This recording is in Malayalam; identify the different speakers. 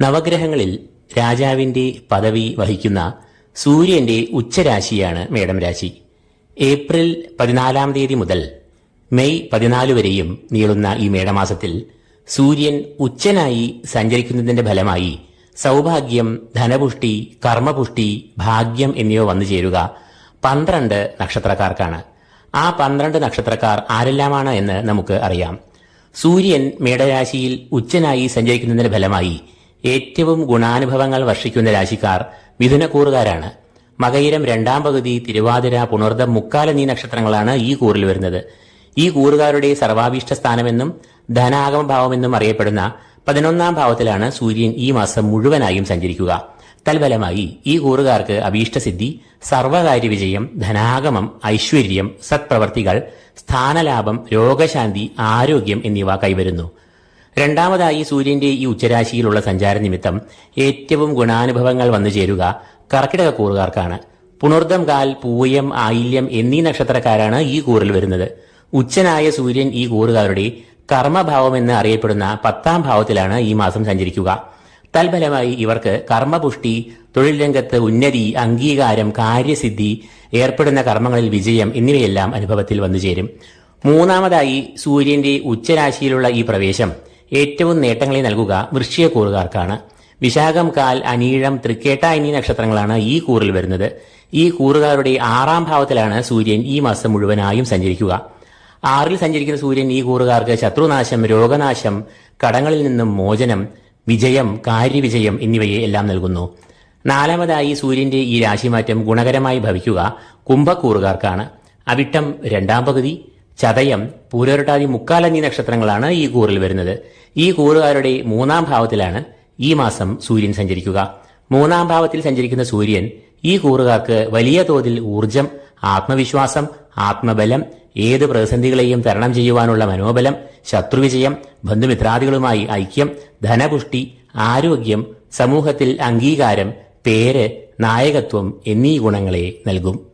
Speaker 1: നവഗ്രഹങ്ങളിൽ രാജാവിന്റെ പദവി വഹിക്കുന്ന സൂര്യന്റെ ഉച്ചരാശിയാണ് മേടം രാശി. ഏപ്രിൽ പതിനാലാം തീയതി മുതൽ മെയ് പതിനാല് വരെയും നീളുന്ന ഈ മേടമാസത്തിൽ സൂര്യൻ ഉച്ചനായി സഞ്ചരിക്കുന്നതിന്റെ ഫലമായി സൗഭാഗ്യം ധനപുഷ്ടി കർമ്മപുഷ്ടി ഭാഗ്യം എന്നിവ വന്നു ചേരുക പന്ത്രണ്ട് നക്ഷത്രക്കാർക്കാണ്. ആ പന്ത്രണ്ട് നക്ഷത്രക്കാർ ആരെല്ലാമാണ് എന്ന് നമുക്ക് അറിയാം. സൂര്യൻ മേടരാശിയിൽ ഉച്ചനായി സഞ്ചരിക്കുന്നതിന്റെ ഫലമായി ഏറ്റവും ഗുണാനുഭവങ്ങൾ വർഷിക്കുന്ന രാശിക്കാർ മിഥുനക്കൂറുകാരാണ്. മകയിരം രണ്ടാം പകുതി തിരുവാതിര പുണർദം മുക്കാലനീ നക്ഷത്രങ്ങളാണ് ഈ കൂറിൽ വരുന്നത്. ഈ കൂറുകാരുടെ സർവാഭീഷ്ട സ്ഥാനമെന്നും ധനാഗമ ഭാവമെന്നും അറിയപ്പെടുന്ന പതിനൊന്നാം ഭാവത്തിലാണ് സൂര്യൻ ഈ മാസം മുഴുവനായും സഞ്ചരിക്കുക. തൽഫലമായി ഈ കൂറുകാർക്ക് അഭീഷ്ടസിദ്ധി സർവകാര്യ വിജയം ധനാഗമം ഐശ്വര്യം സത്പ്രവർത്തികൾ സ്ഥാനലാഭം രോഗശാന്തി ആരോഗ്യം എന്നിവ കൈവരുന്നു. രണ്ടാമതായി സൂര്യന്റെ ഈ ഉച്ചരാശിയിലുള്ള സഞ്ചാര നിമിത്തം ഏറ്റവും ഗുണാനുഭവങ്ങൾ വന്നു ചേരുക കർക്കിടക കൂറുകാർക്കാണ്. പുണർദം കാൽ പൂയം ആയില്യം എന്നീ നക്ഷത്രക്കാരാണ് ഈ കൂറിൽ വരുന്നത്. ഉച്ചനായ സൂര്യൻ ഈ കൂറുകാരുടെ കർമ്മഭാവം എന്ന് അറിയപ്പെടുന്ന പത്താം ഭാവത്തിലാണ് ഈ മാസം സഞ്ചരിക്കുക. തൽഫലമായി ഇവർക്ക് കർമ്മപുഷ്ടി തൊഴിൽ രംഗത്ത് ഉന്നതി അംഗീകാരം കാര്യസിദ്ധി ഏർപ്പെടുന്ന കർമ്മങ്ങളിൽ വിജയം എന്നിവയെല്ലാം അനുഭവത്തിൽ വന്നു ചേരും. മൂന്നാമതായി സൂര്യന്റെ ഉച്ചരാശിയിലുള്ള ഈ പ്രവേശം ഏറ്റവും നേട്ടങ്ങളെ നൽകുക വൃശ്ചികക്കൂറുകാർക്കാണ് വിശാഖം കാൽ അനീഴം തൃക്കേട്ട എന്നീ നക്ഷത്രങ്ങളാണ് ഈ കൂറിൽ വരുന്നത്. ഈ കൂറുകാരുടെ ആറാം ഭാവത്തിലാണ് സൂര്യൻ ഈ മാസം മുഴുവനായും സഞ്ചരിക്കുക. ആറിൽ സഞ്ചരിക്കുന്ന സൂര്യൻ ഈ കൂറുകാർക്ക് ശത്രുനാശം രോഗനാശം കടങ്ങളിൽ നിന്നും മോചനം വിജയം കാര്യവിജയം എന്നിവയെ എല്ലാം നൽകുന്നു. നാലാമതായി സൂര്യന്റെ ഈ രാശിമാറ്റം ഗുണകരമായി ഭവിക്കുക കുംഭക്കൂറുകാർക്കാണ്. അവിട്ടം രണ്ടാം പകുതി ചതയം പൂരോരട്ടാതി മുക്കാലഞ്ഞി നക്ഷത്രങ്ങളാണ് ഈ കൂറിൽ വരുന്നത്. ഈ കൂറുകാരുടെ മൂന്നാം ഭാവത്തിലാണ് ഈ മാസം സൂര്യൻ സഞ്ചരിക്കുക. മൂന്നാം ഭാവത്തിൽ സഞ്ചരിക്കുന്ന സൂര്യൻ ഈ കൂറുകാർക്ക് വലിയ തോതിൽ ഊർജം ആത്മവിശ്വാസം ആത്മബലം ഏത് പ്രതിസന്ധികളെയും തരണം ചെയ്യുവാനുള്ള മനോബലം ശത്രുവിജയം ബന്ധുമിത്രാദികളുമായി ഐക്യം ധനപുഷ്ടി ആരോഗ്യം സമൂഹത്തിൽ അംഗീകാരം പേര് നായകത്വം എന്നീ ഗുണങ്ങളെ നൽകും.